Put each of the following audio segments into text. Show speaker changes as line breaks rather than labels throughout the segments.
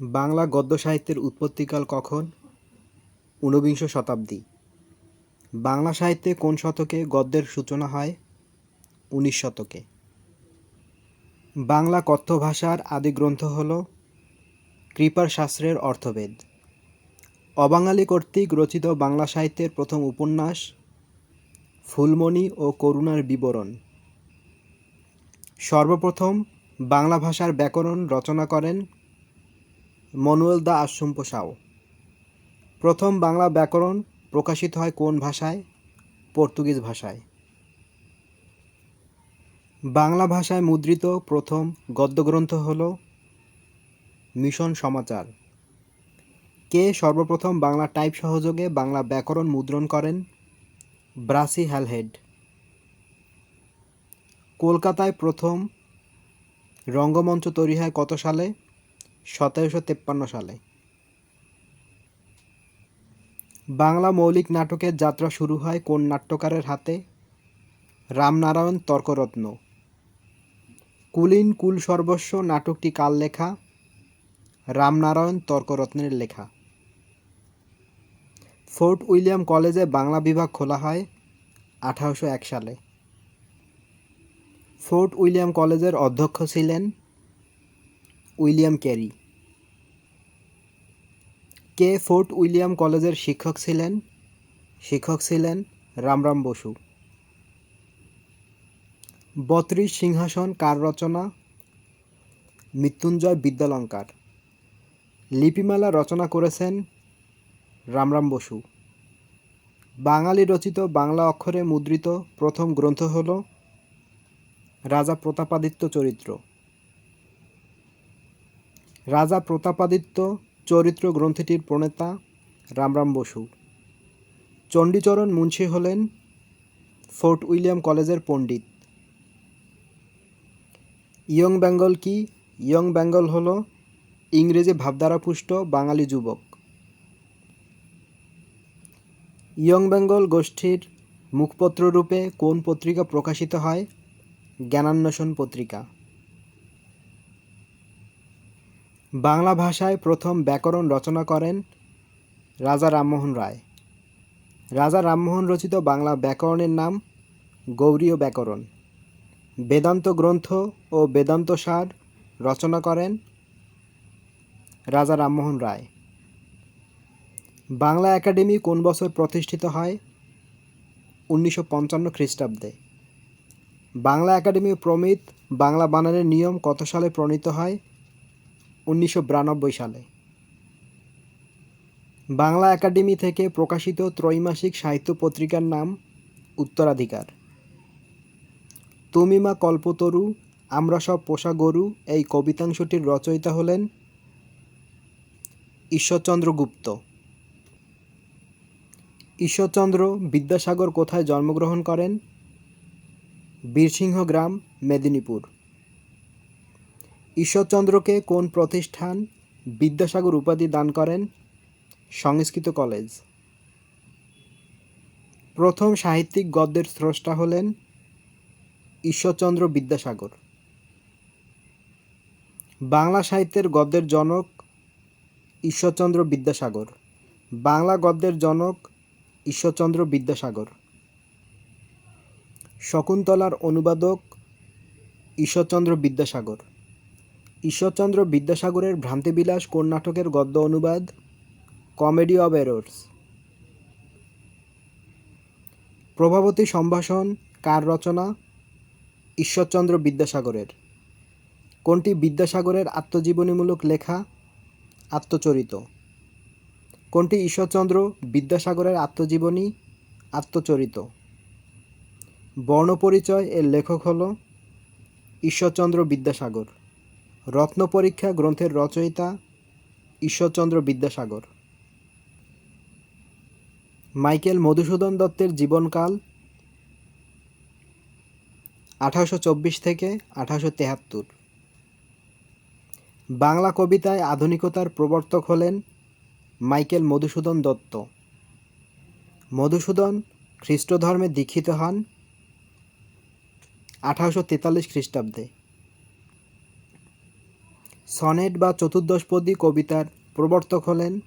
বাংলা গদ্য সাহিত্যের উৎপত্তিকাল কখন? ঊনবিংশ শতাব্দী। বাংলা সাহিত্যে কোন শতকে গদ্যের সূচনা হয়? উনিশ শতকে। বাংলা কথ্য ভাষার আদি গ্রন্থ হল কৃপার শাস্ত্রের অর্থবেদ। অবাঙালি কর্তৃক রচিত বাংলা সাহিত্যের প্রথম উপন্যাস ফুলমণি ও করুণার বিবরণ। সর্বপ্রথম বাংলা ভাষার ব্যাকরণ রচনা করেন মনুয়েল দা আশুম্প সাও প্রথম বাংলা ব্যাকরণ প্রকাশিত হয় কোন ভাষায়? পর্তুগিজ ভাষায়। বাংলা ভাষায় মুদ্রিত প্রথম গদ্যগ্রন্থ হল মিশন সমাচার। কে সর্বপ্রথম বাংলা টাইপ সহযোগে বাংলা ব্যাকরণ মুদ্রণ করেন? Brassey Halhed. কলকাতায় প্রথম রঙ্গমঞ্চ তৈরি হয় কত সালে? সতেরোশো তেপ্পান্ন সালে। বাংলা মৌলিক নাটকের যাত্রা শুরু হয় কোন নাট্যকারের হাতে? রামনারায়ণ তর্করত্ন। কুলীন কুল সর্বস্ব নাটকটি কার লেখা? রামনারায়ণ তর্করত্নের লেখা। ফোর্ট উইলিয়াম কলেজে বাংলা বিভাগ খোলা হয় আঠারোশো এক সালে। ফোর্ট উইলিয়াম কলেজের অধ্যক্ষ ছিলেন উইলিয়াম ক্যারি কে ফোর্ট উইলিয়াম কলেজের শিক্ষক ছিলেন? শিক্ষক ছিলেন রামরাম বসু। বত্রিশ সিংহাসন কার রচনা মৃত্যুঞ্জয় বিদ্যালঙ্কার। লিপিমালা রচনা করেছেন রামরাম বসু। বাঙালি রচিত বাংলা অক্ষরে মুদ্রিত প্রথম গ্রন্থ হল রাজা প্রতাপাদিত্য চরিত্র। রাজা প্রতাপাদিত্য চরিত্র গ্রন্থটির প্রণেতা রামরাম বসু। চণ্ডীচরণ মুন্সি হলেন ফোর্ট উইলিয়াম কলেজের পণ্ডিত। ইয়ং বেঙ্গল কি? ইয়ং বেঙ্গল হল ইংরেজি ভাবধারা পুষ্ট বাঙালি যুবক। ইয়ং বেঙ্গল গোষ্ঠীর মুখপত্র রূপে কোন পত্রিকা প্রকাশিত হয়? জ্ঞানান্বেষণ পত্রিকা। বাংলা ভাষায় প্রথম ব্যাকরণ রচনা করেন রাজা রামমোহন রায়। রাজা রামমোহন রচিত বাংলা ব্যাকরণের নাম গৌরীয় ব্যাকরণ। বেদান্ত গ্রন্থ ও বেদান্ত সার রচনা করেন রাজা রামমোহন রায়। বাংলা একাডেমি কোন বছর প্রতিষ্ঠিত হয়? উনিশশো পঞ্চান্ন খ্রিস্টাব্দে। বাংলা একাডেমি প্রমিত বাংলা বানানের নিয়ম কত সালে প্রণীত হয়? উনিশশো বিরানব্বই সালে। বাংলা একাডেমি থেকে প্রকাশিত ত্রৈমাসিক সাহিত্য পত্রিকার নাম উত্তরাধিকার। তুমিমা কল্পতরু, আমরা সব পোষা গরু, এই কবিতাংশটির রচয়িতা হলেন ঈশ্বরচন্দ্র গুপ্ত। ঈশ্বরচন্দ্র বিদ্যাসাগর কোথায় জন্মগ্রহণ করেন? বীরসিংহ গ্রাম, মেদিনীপুর। ঈশ্বরচন্দ্রকে কোন প্রতিষ্ঠান বিদ্যাসাগর উপাধি দান করেন? সংস্কৃত কলেজ। প্রথম সাহিত্যিক গদ্যের স্রষ্টা হলেন ঈশ্বরচন্দ্র বিদ্যাসাগর। বাংলা সাহিত্যের গদ্যের জনক ঈশ্বরচন্দ্র বিদ্যাসাগর। বাংলা গদ্যের জনক ঈশ্বরচন্দ্র বিদ্যাসাগর। শকুন্তলার অনুবাদক ঈশ্বরচন্দ্র বিদ্যাসাগর। ঈশ্বরচন্দ্র বিদ্যাসাগরের ভ্রান্তিবিলাস কোন নাটকের গদ্য অনুবাদ? Comedy of errors. প্রভাবতী সম্ভাষণ, কার রচনা? ঈশ্বরচন্দ্র বিদ্যাসাগরের। কোনটি বিদ্যাসাগরের আত্মজীবনীমূলক লেখা? আত্মচরিত। কোনটি ঈশ্বরচন্দ্র বিদ্যাসাগরের আত্মজীবনী? আত্মচরিত। বর্ণপরিচয় এর লেখক হল ঈশ্বরচন্দ্র বিদ্যাসাগর। রত্ন পরীক্ষা গ্রন্থের রচয়িতা ঈশ্বরচন্দ্র বিদ্যাসাগর। মাইকেল মধুসূদন দত্তের জীবনকাল আঠারোশো চব্বিশ থেকে আঠারোশো তেহাত্তর। বাংলা কবিতায় আধুনিকতার প্রবর্তক হলেন মাইকেল মধুসূদন দত্ত। মধুসূদন খ্রিস্ট ধর্মে দীক্ষিত হন আঠারোশো তেতাল্লিশ খ্রিস্টাব্দে। সনেট বা চতুর্দশপদী কবিতার প্রবর্তক হলেন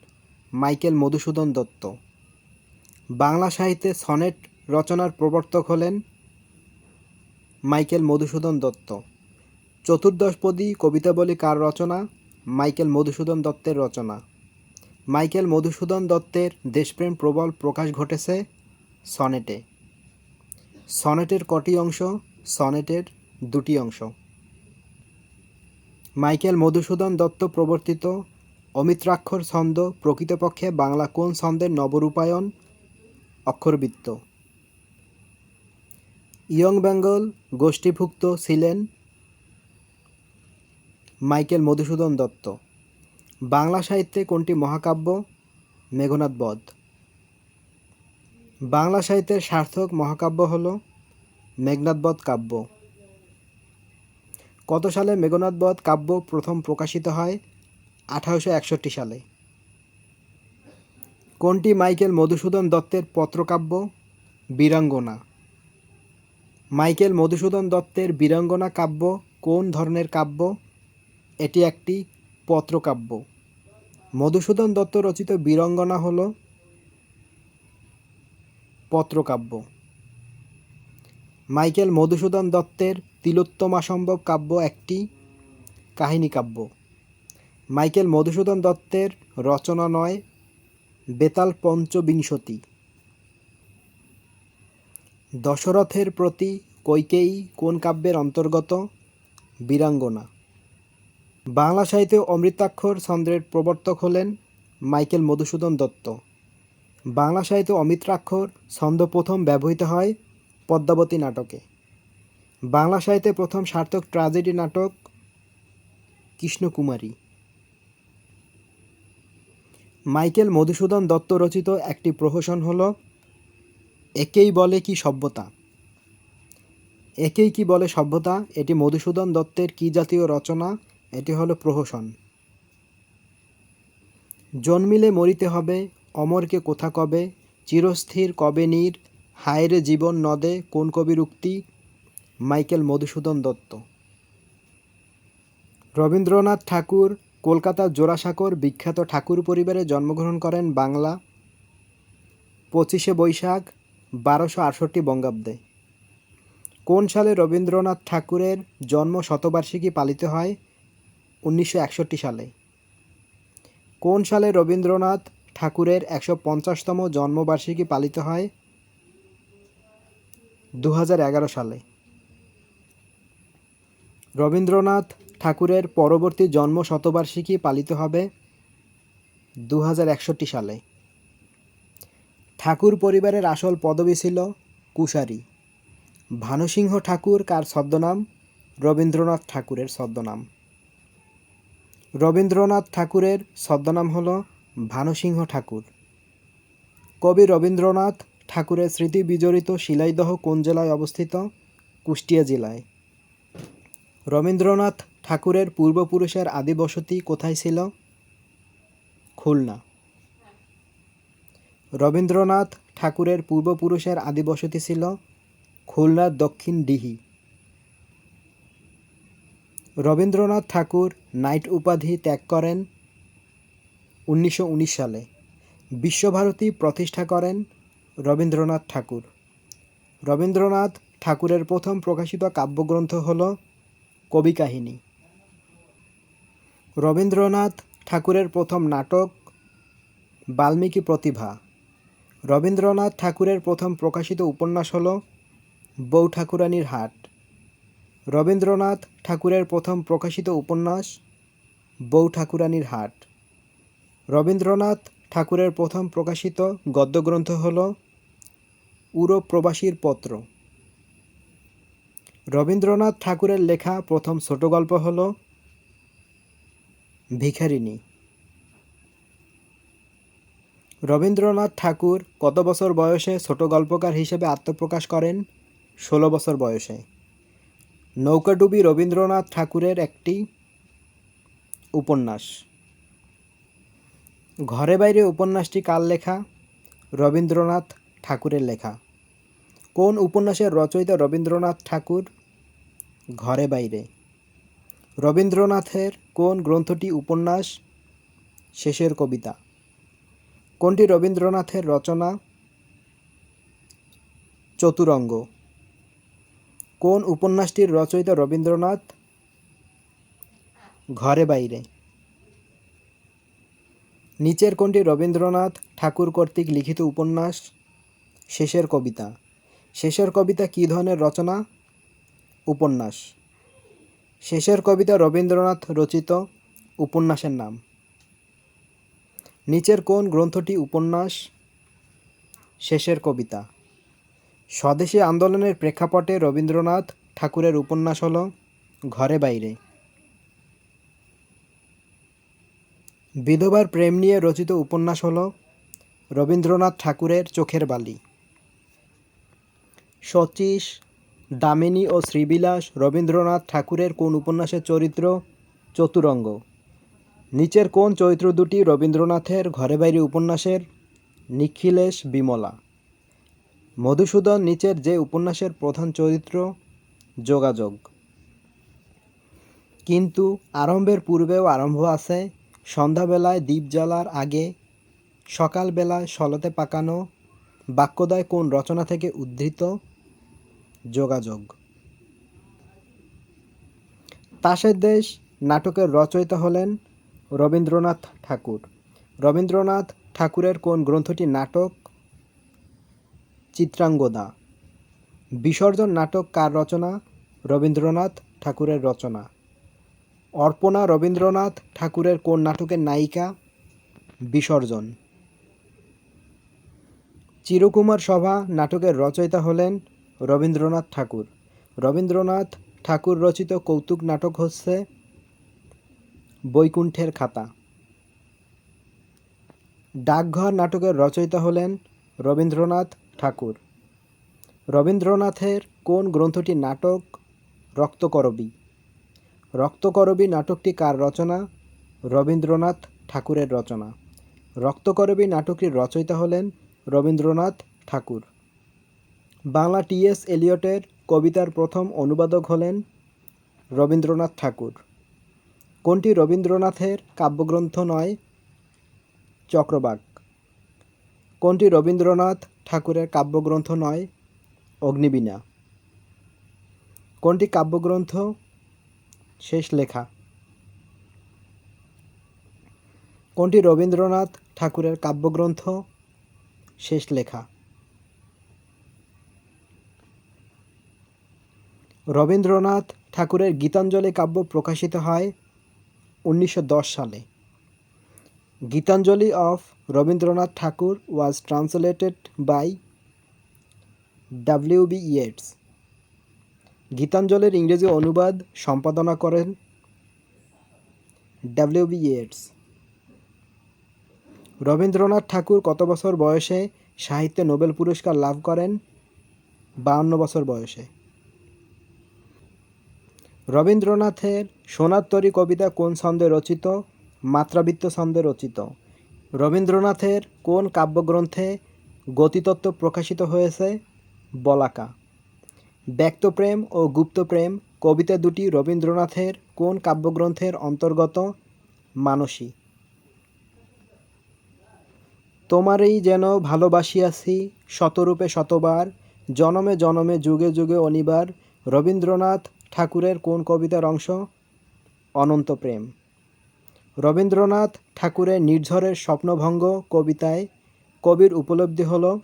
মাইকেল মধুসূদন দত্ত। বাংলা সাহিত্যে সনেট রচনার প্রবর্তক হলেন মাইকেল মধুসূদন দত্ত। চতুর্দশপদী কবিতাবলী কার রচনা মাইকেল মধুসূদন দত্তের রচনা। মাইকেল মধুসূদন দত্তের দেশপ্রেম প্রবল প্রকাশ ঘটেছে সনেটে। সনেটের কটি অংশ সনেটের দুটি অংশ। মাইকেল মধুসূদন দত্ত প্রবর্তিত অমিত্রাক্ষর ছন্দ প্রকৃতপক্ষে বাংলা কোন ছন্দের নবরূপায়ণ? অক্ষরবৃত্ত। ইয়ং বেঙ্গল গোষ্ঠীভুক্ত ছিলেন মাইকেল মধুসূদন দত্ত। বাংলা সাহিত্যে কোনটি মহাকাব্য? মেঘনাদ বধ। বাংলা সাহিত্যের সার্থক মহাকাব্য হল মেঘনাদ বধ কাব্য। কত সালে মেঘনাদ বধ কাব্য প্রথম প্রকাশিত হয়? আঠারোশো একষট্টি সালে। কোনটি মাইকেল মধুসূদন দত্তের পত্রকাব্য? বীরাঙ্গনা। মাইকেল মধুসূদন দত্তের বীরাঙ্গনা কাব্য কোন ধরনের কাব্য? এটি একটি পত্রকাব্য। মধুসূদন দত্ত রচিত বীরঙ্গনা হল পত্রকাব্য। মাইকেল মধুসূদন দত্তের তিলোত্তমাসম্ভব কাব্য একটি কাহিনী কাব্য। মাইকেল মধুসূদন দত্তের রচনা নয়, বেতাল পঞ্চবিংশতি। দশরথের প্রতি কৈকেয়ী কোন কাব্যের অন্তর্গত? বীরাঙ্গনা। বাংলা সাহিত্যে অমৃতাক্ষর ছন্দের প্রবর্তক হলেন মাইকেল মধুসূদন দত্ত। বাংলা সাহিত্যে অমিত্রাক্ষর ছন্দ প্রথম ব্যবহৃত হয় পদ্মাবতী নাটকে। বাংলা সাহিত্যে প্রথম সার্থক ট্র্যাজেডি নাটক কৃষ্ণকুমারী। মাইকেল মধুসূদন দত্ত রচিত একটি প্রহসন হল, একেই বলে কি সভ্যতা? একেই কি বলে সভ্যতা? এটি মধুসূদন দত্তের কি জাতীয় রচনা? এটি হলো প্রহসন। জন্মিলে মরিতে হবে, অমরকে কোথা কবে? চিরস্থির কবে নীর? হায়রে জীবন নদে কোন কবির উক্তি? মাইকেল মধুসূদন দত্ত। রবীন্দ্রনাথ ঠাকুর, কলকাতার জোড়াসাঁকোর বিখ্যাত ঠাকুর পরিবারে জন্মগ্রহণ করেন বাংলা পঁচিশে বৈশাখ, বারোশো আটষট্টি বঙ্গাব্দে। কোন সালে রবীন্দ্রনাথ ঠাকুরের জন্ম শতবার্ষিকী পালিত হয়? উনিশশো একষট্টি সালে। কোন সালে রবীন্দ্রনাথ ঠাকুরের একশো পঞ্চাশতম জন্মবার্ষিকী পালিত হয়? দু সালে। রবীন্দ্রনাথ ঠাকুরের পরবর্তী জন্ম শতবার্ষিকী পালিত হবে দু সালে। ঠাকুর পরিবারের আসল পদবী ছিল কুশারি। ভানুসিংহ ঠাকুর কার ছদ্মনাম? রবীন্দ্রনাথ ঠাকুরের ছদ্মনাম। রবীন্দ্রনাথ ঠাকুরের ছদ্মনাম হল ভানুসিংহ ঠাকুর। কবি রবীন্দ্রনাথ ঠাকুরের স্মৃতি বিজড়িত শিলাইদহ কোন জেলায় অবস্থিত? কুষ্টিয়া জেলায়। রবীন্দ্রনাথ ঠাকুরের পূর্বপুরুষের আদি বসতি কোথায় ছিল? খুলনা। রবীন্দ্রনাথ ঠাকুরের পূর্বপুরুষের আদি বসতি ছিল খুলনার দক্ষিণ ডিহি রবীন্দ্রনাথ ঠাকুর নাইট উপাধি ত্যাগ করেন উনিশশো উনিশ সালে। বিশ্বভারতী প্রতিষ্ঠা করেন রবীন্দ্রনাথ ঠাকুর। রবীন্দ্রনাথ ঠাকুরের প্রথম প্রকাশিত কাব্যগ্রন্থ হল কবি কাহিনী। রবীন্দ্রনাথ ঠাকুরের প্রথম নাটক, বাল্মীকি প্রতিভা। রবীন্দ্রনাথ ঠাকুরের প্রথম প্রকাশিত উপন্যাস হল বউ ঠাকুরানীর হাট। রবীন্দ্রনাথ ঠাকুরের প্রথম প্রকাশিত উপন্যাস, বউ ঠাকুরানীর হাট। রবীন্দ্রনাথ ঠাকুরের প্রথম প্রকাশিত গদ্যগ্রন্থ হল উড়ো প্রবাসীর পত্র। রবীন্দ্রনাথ ঠাকুরের লেখা প্রথম ছোট গল্প হল ভিখারিণী। রবীন্দ্রনাথ ঠাকুর কত বছর বয়সে ছোট গল্পকার হিসেবে আত্মপ্রকাশ করেন? ষোলো বছর বয়সে। নৌকাডুবি রবীন্দ্রনাথ ঠাকুরের একটি উপন্যাস। ঘরে বাইরে উপন্যাসটি কার লেখা? রবীন্দ্রনাথ ঠাকুরের লেখা। কোন উপন্যাসের রচয়িতা রবীন্দ্রনাথ ঠাকুর? ঘরে বাইরে। রবীন্দ্রনাথের কোন গ্রন্থটি উপন্যাস? শেষের কবিতা। কোনটি রবীন্দ্রনাথের রচনা? চতুরঙ্গ। কোন উপন্যাসটির রচয়িতা রবীন্দ্রনাথ? ঘরে বাইরে। নিচের কোনটি রবীন্দ্রনাথ ঠাকুর কর্তৃক লিখিত উপন্যাস? শেষের কবিতা। শেষের কবিতা কী ধরনের রচনা? উপন্যাস। শেষের কবিতা রবীন্দ্রনাথ রচিত উপন্যাসের নাম। নিচের কোন গ্রন্থটি উপন্যাস? শেষের কবিতা। স্বদেশী আন্দোলনের প্রেক্ষাপটে রবীন্দ্রনাথ ঠাকুরের উপন্যাস হল ঘরে বাইরে। বিধবার প্রেম নিয়ে রচিত উপন্যাস হল রবীন্দ্রনাথ ঠাকুরের চোখের বালি। শচীশ দামিনী ও শ্রীবিলাস রবীন্দ্রনাথ ঠাকুরের কোন উপন্যাসের চরিত্র? চতুরঙ্গ। নিচের কোন চরিত্র দুটি রবীন্দ্রনাথের ঘরে বাইরে উপন্যাসের? নিখিলেশ বিমলা। মধুসূদন নিচের যে উপন্যাসের প্রধান চরিত্র? যোগাযোগ। কিন্তু আরম্ভের পূর্বেও আরম্ভ আছে। সন্ধ্যাবেলায় দ্বীপ জ্বালার আগে, সকালবেলায় সলতে পাকানো বাক্যদয় কোন রচনা থেকে উদ্ধৃত? যোগাযোগ। তাসের দেশ নাটকের রচয়িতা হলেন রবীন্দ্রনাথ ঠাকুর। রবীন্দ্রনাথ ঠাকুরের কোন গ্রন্থটি নাটক? চিত্রাঙ্গদা। বিসর্জন নাটক কার রচনা? রবীন্দ্রনাথ ঠাকুরের রচনা। অর্পণা রবীন্দ্রনাথ ঠাকুরের কোন নাটকের নায়িকা? বিসর্জন। চিরকুমার সভা নাটকের রচয়িতা হলেন রবীন্দ্রনাথ ঠাকুর। রবীন্দ্রনাথ ঠাকুর রচিত কৌতুক নাটক হচ্ছে বৈকুণ্ঠের খাতা। ডাকঘর নাটকের রচয়িতা হলেন রবীন্দ্রনাথ ঠাকুর। রবীন্দ্রনাথের কোন গ্রন্থটি নাটক রক্তকরবী? রক্তকরবী নাটকটি কার রচনা? রবীন্দ্রনাথ ঠাকুরের রচনা। রক্তকরবী নাটকটির রচয়িতা হলেন রবীন্দ্রনাথ ঠাকুর। বাংলা টিএস এলিয়টের কবিতার প্রথম অনুবাদক হলেন রবীন্দ্রনাথ ঠাকুর। কোনটি রবীন্দ্রনাথের কাব্যগ্রন্থ নয়? চক্রবাক। কোনটি রবীন্দ্রনাথ ঠাকুরের কাব্যগ্রন্থ নয়? অগ্নিবীণা। কোনটি কাব্যগ্রন্থ? শেষ লেখা। কোনটি রবীন্দ্রনাথ ঠাকুরের কাব্যগ্রন্থ? শেষ লেখা। রবীন্দ্রনাথ ঠাকুরের গীতাঞ্জলি কাব্য প্রকাশিত হয় উনিশশো দশ সালে। Gitanjali of Rabindranath Thakur was translated by W B Yeats গীতাঞ্জলির ইংরেজি অনুবাদ সম্পাদনা করেন W B Yeats Rabindranath Thakur কত বছর বয়সে সাহিত্যে নোবেল পুরস্কার লাভ করেন? বাহান্ন বছর বয়সে। রবীন্দ্রনাথের সোনার তরী কবিতা কোন ছন্দে রচিত? মাত্রাবৃত্ত ছন্দে রচিত। রবীন্দ্রনাথের কোন কাব্যগ্রন্থে গতিতত্ত্ব প্রকাশিত হয়েছে? বলাকা। ব্যক্তপ্রেম ও গুপ্তপ্রেম কবিতা দুটি রবীন্দ্রনাথের কোন কাব্যগ্রন্থের অন্তর্গত? মানসী। তোমারই যেন ভালোবাসিয়াছি শতরূপে শতবার, জনমে জনমে যুগে যুগে অনিবার, রবীন্দ্রনাথ ঠাকুরের কোন কবিতার অংশ? অনন্ত প্রেম। রবীন্দ্রনাথ ঠাকুরের নির্ঝরের স্বপ্নভঙ্গ কবিতায় কবির উপলব্ধি হল,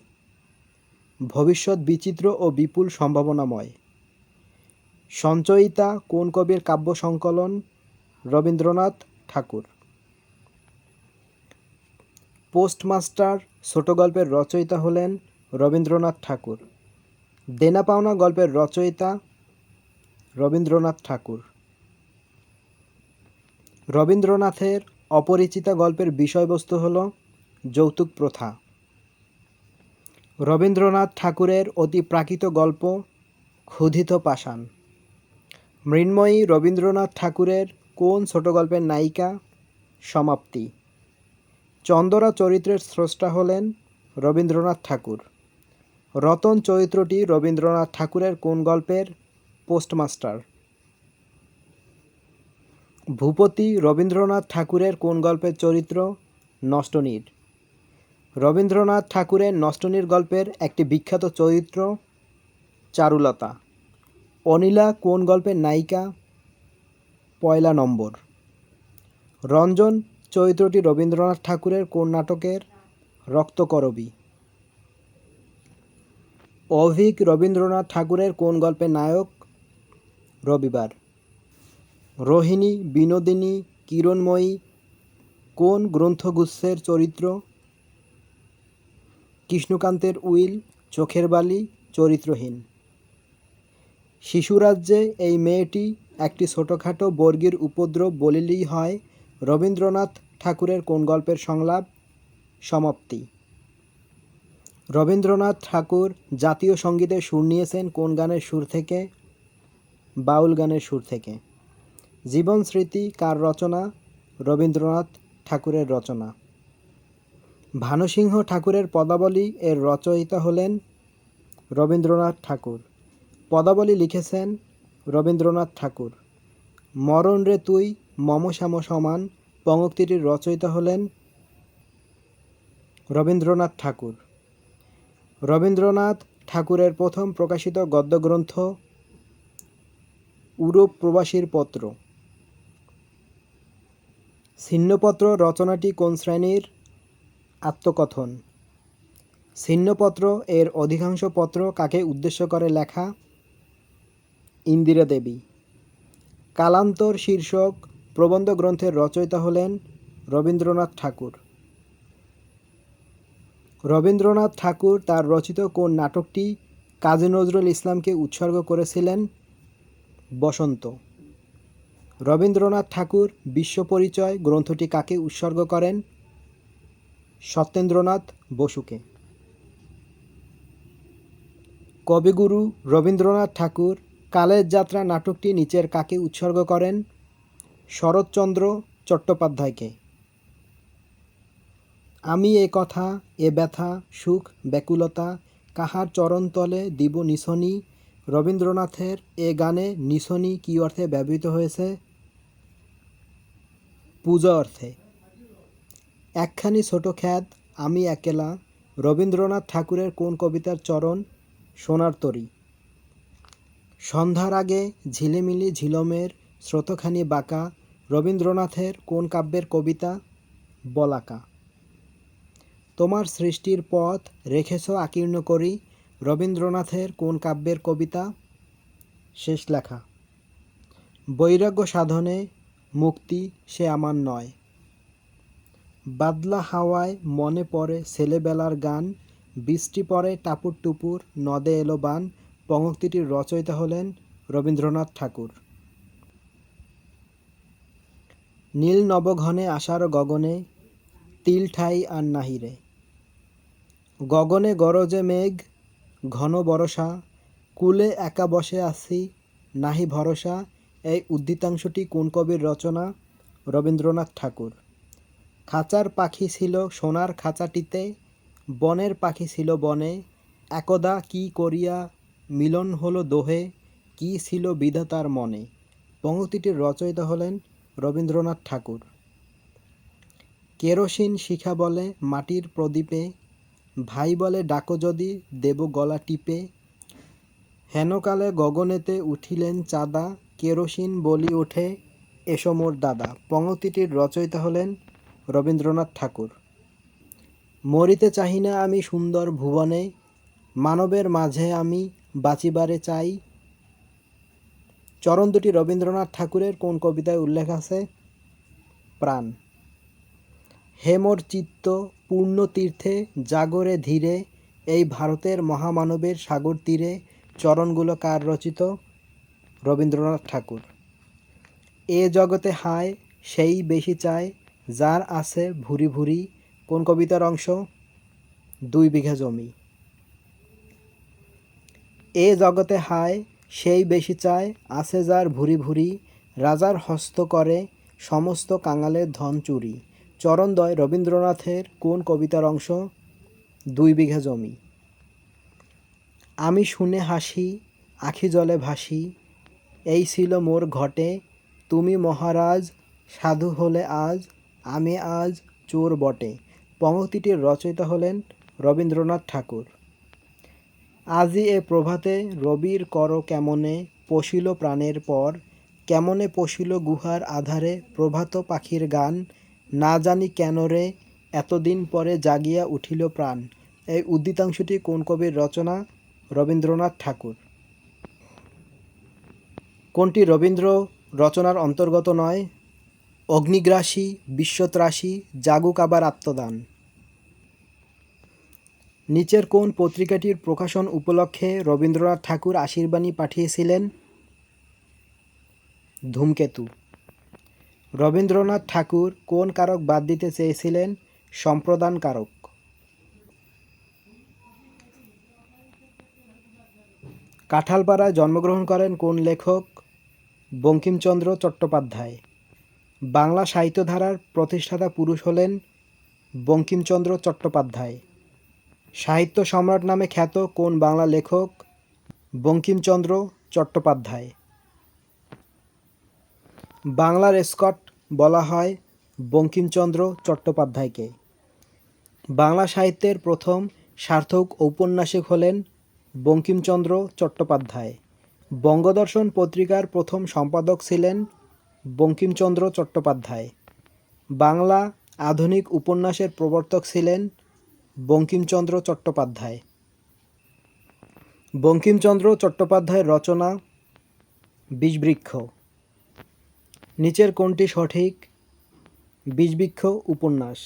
ভবিষ্যৎ বিচিত্র ও বিপুল সম্ভাবনাময়। সঞ্চয়িতা কোন কবির কাব্য সংকলন? রবীন্দ্রনাথ ঠাকুর। পোস্টমাস্টার ছোট গল্পের রচয়িতা হলেন রবীন্দ্রনাথ ঠাকুর। দেনা পাওনা গল্পের রচয়িতা রবীন্দ্রনাথ ঠাকুর। রবীন্দ্রনাথের অপরিচিতা গল্পের বিষয়বস্তু হল যৌতুক প্রথা। রবীন্দ্রনাথ ঠাকুরের অতি প্রাকৃত গল্প ক্ষুধিত পাষাণ। মৃন্ময়ী রবীন্দ্রনাথ ঠাকুরের কোন ছোট গল্পের নায়িকা? সমাপ্তি। চন্দরা চরিত্রের স্রষ্টা হলেন রবীন্দ্রনাথ ঠাকুর। রতন চরিত্রটি রবীন্দ্রনাথ ঠাকুরের কোন গল্পের? পোস্টমাস্টার। ভূপতি রবীন্দ্রনাথ ঠাকুরের কোন গল্পের চরিত্র? নষ্টনীর। রবীন্দ্রনাথ ঠাকুরের নষ্টনীর গল্পের একটি বিখ্যাত চরিত্র চারুলতা। অনিলা কোন গল্পের নায়িকা? পয়লা নম্বর। রঞ্জন চরিত্রটি রবীন্দ্রনাথ ঠাকুরের কোন নাটকের? রক্তকরবী। অভিক রবীন্দ্রনাথ ঠাকুরের কোন গল্পের নায়ক? রবিবার। রোহিণী, বিনোদিনী, কিরণময়ী, কোন গ্রন্থগুচ্ছের চরিত্র? কৃষ্ণকান্তের উইল, চোখের বালি, চরিত্রহীন। শিশুরাজ্যে এই মেয়েটি একটি ছোটোখাটো বর্গীর উপদ্রব বলিলেই হয়, রবীন্দ্রনাথ ঠাকুরের কোন গল্পের সংলাপ? সমাপ্তি। রবীন্দ্রনাথ ঠাকুর জাতীয় সঙ্গীতের সুর নিয়েছেন কোন গানের সুর থেকে? বাউল গানের সুর থেকে। জীবন স্মৃতি, কার রচনা? রবীন্দ্রনাথ ঠাকুরের রচনা। ভানুসিংহ ঠাকুরের পদাবলী এর রচয়িতা হলেন রবীন্দ্রনাথ ঠাকুর। পদাবলী লিখেছেন রবীন্দ্রনাথ ঠাকুর। মরণ রে তুই মম শ্যাম সমান পঙ্ক্তিটির রচয়িতা হলেন রবীন্দ্রনাথ ঠাকুর। রবীন্দ্রনাথ ঠাকুরের প্রথম প্রকাশিত গদ্যগ্রন্থ উরোপ প্রবাসীর পত্র। ছিন্নপত্র রচনাটি কোন শ্রেণির? আত্মকথন। ছিন্নপত্র এর অধিকাংশ পত্র কাকে উদ্দেশ্য করে লেখা? ইন্দিরা দেবী। কালান্তর শীর্ষক প্রবন্ধ গ্রন্থের রচয়িতা হলেন রবীন্দ্রনাথ ঠাকুর। রবীন্দ্রনাথ ঠাকুর তার রচিত কোন নাটকটি কাজী নজরুল ইসলামকে উৎসর্গ করেছিলেন? বসন্ত। রবীন্দ্রনাথ ঠাকুর বিশ্বপরিচয় গ্রন্থটি কাকে উৎসর্গ করেন? সত্যেন্দ্রনাথ বসুকে। কবিগুরু রবীন্দ্রনাথ ঠাকুর কালের যাত্রা নাটকটি নিচের কাকে উৎসর্গ করেন? শরৎচন্দ্র চট্টোপাধ্যায়কে। আমি এ কথা, এ ব্যথা, সুখ, ব্যাকুলতা, কাহার চরণতলে দিব নিশনি রবীন্দ্রনাথের এ গানে নিশনি কী অর্থে ব্যবহৃত হয়েছে? পূজা অর্থে। একখানি ছোট খ্যাত, আমি একেলা, রবীন্দ্রনাথ ঠাকুরের কোন কবিতার চরণ, সোনার তরী। সন্ধ্যার আগে ঝিলিমিলি ঝিলমের স্রোতখানি বাঁকা, রবীন্দ্রনাথের কোন কাব্যের কবিতা, বলাকা। তোমার সৃষ্টির পথ রেখেছ আকীর্ণ করি রবীন্দ্রনাথের কোন কাব্যের কবিতা? শেষ লেখা। বৈরাগ্য সাধনে মুক্তি সে আমার নয়। বাদলা হাওয়ায় মনে পড়ে ছেলেবেলার গান, বৃষ্টি পড়ে টাপুর টুপুর, নদে এলো বান, পঙ্ক্তিটির রচয়িতা হলেন রবীন্দ্রনাথ ঠাকুর। নীল নবঘনে আসার গগনে, তিল ঠাই আর নাহিরে। গগনে গরজে মেঘ ঘন বরষা কুলে একা বসে আছি, নাহি ভরসা, এই উদ্ধৃতাংশটি কোন কবির রচনা? রবীন্দ্রনাথ ঠাকুর। খাঁচার পাখি ছিল সোনার খাঁচাটিতে, বনের পাখি ছিল বনে, একদা কি করিয়া মিলন হলো দোহে, কি ছিল বিধাতার মনে? পঙ্ক্তিটির রচয়িতা হলেন রবীন্দ্রনাথ ঠাকুর। কেরোসিন শিখা বলে মাটির প্রদীপে ভাই বলে ডাকো যদি, দেব গলা টিপে। হেনকালে গগনেতে উঠিলেন চাঁদা, কেরোসিন বলি ওঠে, এসো মোর দাদা। পঙ্ক্তিটির রচয়িতা হলেন রবীন্দ্রনাথ ঠাকুর। মরিতে চাহি না আমি সুন্দর ভুবনে, মানবের মাঝে আমি বাঁচিবারে চাই। চরণ দুটি রবীন্দ্রনাথ ঠাকুরের, কোন কবিতায় উল্লেখ আছে? প্রাণ। হে মোর চিত্ত পূর্ণ তীর্থে জাগরে ধীরে এই ভারতের মহামানবের সাগর তীরে চরণগুলো কার রচিত রবীন্দ্রনাথ ঠাকুর। এ জগতে হায়, সেই বেশি চায় যার আছে ভুরি ভুরি কোন কবিতার অংশ? দুই বিঘা জমি। এ জগতে হায়, সেই বেশি চায় আছে যার ভুরি ভুরি, রাজার হস্ত করে সমস্ত কাঙালের ধন চুরি। চরণদয় রবীন্দ্রনাথের কোন কবিতার অংশ? দুই বিঘা জমি। আমি শুনে হাসি, আখি জলে ভাসি, এই ছিল মোর ঘটে, তুমি মহারাজ, সাধু হলে আজ, আমি আজ চোর বটে। পংক্তিটির রচয়িতা হলেন রবীন্দ্রনাথ ঠাকুর। আজি এ প্রভাতে রবির কর কেমনে পশিল প্রাণের পর, কেমনে পশিল গুহার আধারে প্রভাত পাখির গান না জানি কেন রে, এতদিন পরে জাগিয়া উঠিল প্রাণ। এই উদ্দিতাংশটি কোন কবির রচনা? রবীন্দ্রনাথ ঠাকুর। কোনটি রবীন্দ্র রচনার অন্তর্গত নয়? অগ্নিগ্রাসী, বিশ্বত্রাসী জাগুক আবার আত্মদান। নিচের কোন পত্রিকাটির প্রকাশন উপলক্ষে রবীন্দ্রনাথ ঠাকুর আশীর্বাণী পাঠিয়েছিলেন? ধূমকেতু। রবীন্দ্রনাথ ঠাকুর কোন কারক বাদ দিতে চেয়েছিলেন? সম্প্রদান কারক কাঁঠালপাড়ায় জন্মগ্রহণ করেন কোন লেখক? বঙ্কিমচন্দ্র চট্টোপাধ্যায়। বাংলা সাহিত্যধারার প্রতিষ্ঠাতা পুরুষ হলেন বঙ্কিমচন্দ্র চট্টোপাধ্যায়। সাহিত্য সম্রাট নামে খ্যাত কোন বাংলা লেখক? বঙ্কিমচন্দ্র চট্টোপাধ্যায়। বাংলার স্কট বলা হয় বঙ্কিমচন্দ্র চট্টোপাধ্যায়কে। বাংলা সাহিত্যের প্রথম সার্থক ঔপন্যাসিক হলেন বঙ্কিমচন্দ্র চট্টোপাধ্যায়। বঙ্গদর্শন পত্রিকার প্রথম সম্পাদক ছিলেন বঙ্কিমচন্দ্র চট্টোপাধ্যায়। বাংলা আধুনিক উপন্যাসের প্রবর্তক ছিলেন বঙ্কিমচন্দ্র চট্টোপাধ্যায়। বঙ্কিমচন্দ্র চট্টোপাধ্যায়ের রচনা বীজবৃক্ষ। নিচের কোনটি সঠিক? বীজবৃক্ষ উপন্যাস।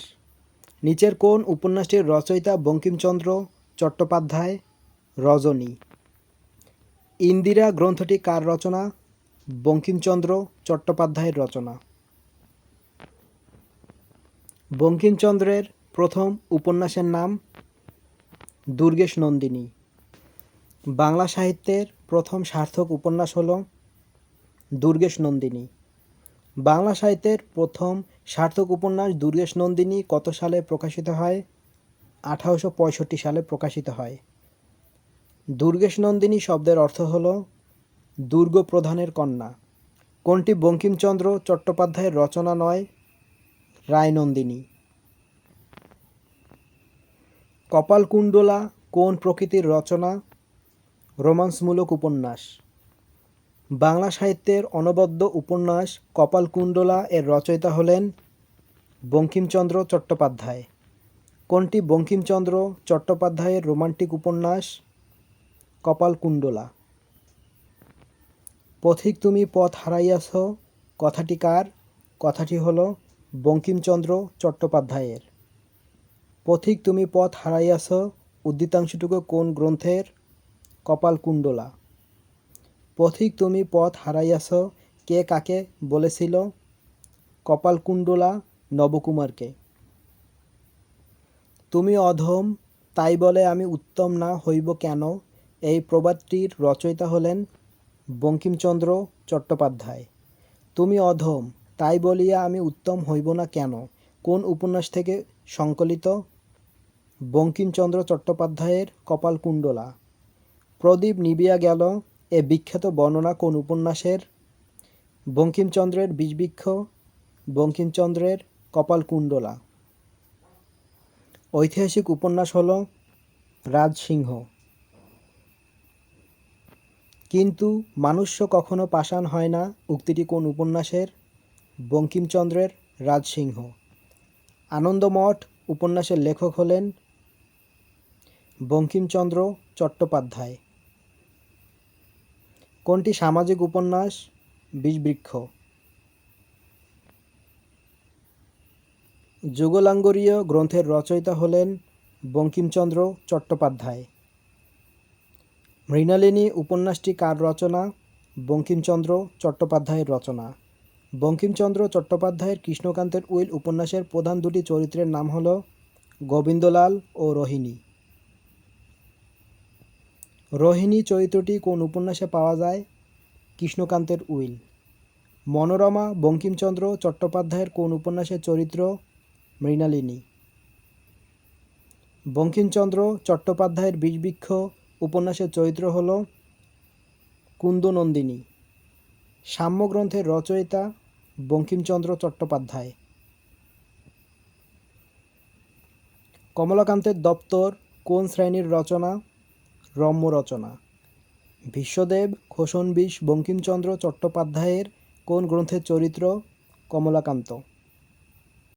নিচের কোন উপন্যাসটির রচয়িতা বঙ্কিমচন্দ্র চট্টোপাধ্যায়, রজনী। ইন্দিরা গ্রন্থটি কার রচনা? বঙ্কিমচন্দ্র চট্টোপাধ্যায়ের রচনা। বঙ্কিমচন্দ্রের প্রথম উপন্যাসের নাম দুর্গেশ নন্দিনী। বাংলা সাহিত্যের প্রথম সার্থক উপন্যাস হল দুর্গেশ নন্দিনী। বাংলা সাহিত্যের প্রথম সার্থক উপন্যাস দুর্গেশ নন্দিনী কত সালে প্রকাশিত হয়? আঠারোশো পঁয়ষট্টি সালে প্রকাশিত হয়। দুর্গেশ নন্দিনী শব্দের অর্থ হল দুর্গ প্রধানের কন্যা। কোনটি বঙ্কিমচন্দ্র চট্টোপাধ্যায়ের রচনা নয়? রায়নন্দিনী। কপালকুণ্ডলা কোন প্রকৃতির রচনা? রোমান্সমূলক উপন্যাস। বাংলা সাহিত্যের অনবদ্য উপন্যাস কপালকুণ্ডলা এর রচয়িতা হলেন বঙ্কিমচন্দ্র চট্টোপাধ্যায়। কোনটি বঙ্কিমচন্দ্র চট্টোপাধ্যায়ের রোমান্টিক উপন্যাস? কপালকুণ্ডলা। পথিক তুমি পথ হারাইয়াছ, কথাটি কার? কথাটি হল বঙ্কিমচন্দ্র চট্টোপাধ্যায়ের। পথিক তুমি পথ হারাইয়াছ, উদ্দিতাংশটুকু কোন গ্রন্থের? কপালকুণ্ডলা। পথিক তুমি পথ হারাইয়াছ, কে কাকে বলেছিল? কপালকুণ্ডলা নবকুমারকে। তুমি অধম, তাই বলে আমি উত্তম না হইব কেন? এই প্রবাদটির রচয়িতা হলেন বঙ্কিমচন্দ্র চট্টোপাধ্যায়। তুমি অধম, তাই বলিয়া আমি উত্তম হইব না কেন? কোন উপন্যাস থেকে সংকলিত? বঙ্কিমচন্দ্র চট্টোপাধ্যায়ের কপালকুণ্ডলা। প্রদীপ নিবিয়া গেল এ বিখ্যাত বর্ণনা কোন উপন্যাসের? বঙ্কিমচন্দ্রের বীজবৃক্ষ, বঙ্কিমচন্দ্রের কপালকুণ্ডলা। ঐতিহাসিক উপন্যাস হল রাজসিংহ। কিন্তু মানুষ্য কখনো পাষাণ হয় না, উক্তিটি কোন উপন্যাসের? বঙ্কিমচন্দ্রের রাজসিংহ। আনন্দমঠ উপন্যাসের লেখক হলেন বঙ্কিমচন্দ্র চট্টোপাধ্যায়। কোনটি সামাজিক উপন্যাস? বীজবৃক্ষ যুগলাঙ্গরীয় গ্রন্থের রচয়িতা হলেন বঙ্কিমচন্দ্র চট্টোপাধ্যায়। মৃণালিনী উপন্যাসটি কার রচনা? বঙ্কিমচন্দ্র চট্টোপাধ্যায়ের রচনা। বঙ্কিমচন্দ্র চট্টোপাধ্যায়ের কৃষ্ণকান্তের উইল উপন্যাসের প্রধান দুটি চরিত্রের নাম হল গোবিন্দলাল ও রোহিণী। রোহিণী চরিত্রটি কোন উপন্যাসে পাওয়া যায়? কৃষ্ণকান্তের উইল। মনোরমা, বঙ্কিমচন্দ্র চট্টোপাধ্যায়ের কোন উপন্যাসের চরিত্র? মৃণালিনী। বঙ্কিমচন্দ্র চট্টোপাধ্যায়ের বীজবৃক্ষ উপন্যাসের চরিত্র হল কুন্দনন্দিনী। সাম্যগ্রন্থের রচয়িতা বঙ্কিমচন্দ্র চট্টোপাধ্যায়। কমলাকান্তের দপ্তর কোন শ্রেণির রচনা? রম্য রচনা বিশ্বদেব খোসনবিশ বঙ্কিমচন্দ্র চট্টোপাধ্যায়ের কোন গ্রন্থের চরিত্র কমলাকান্ত?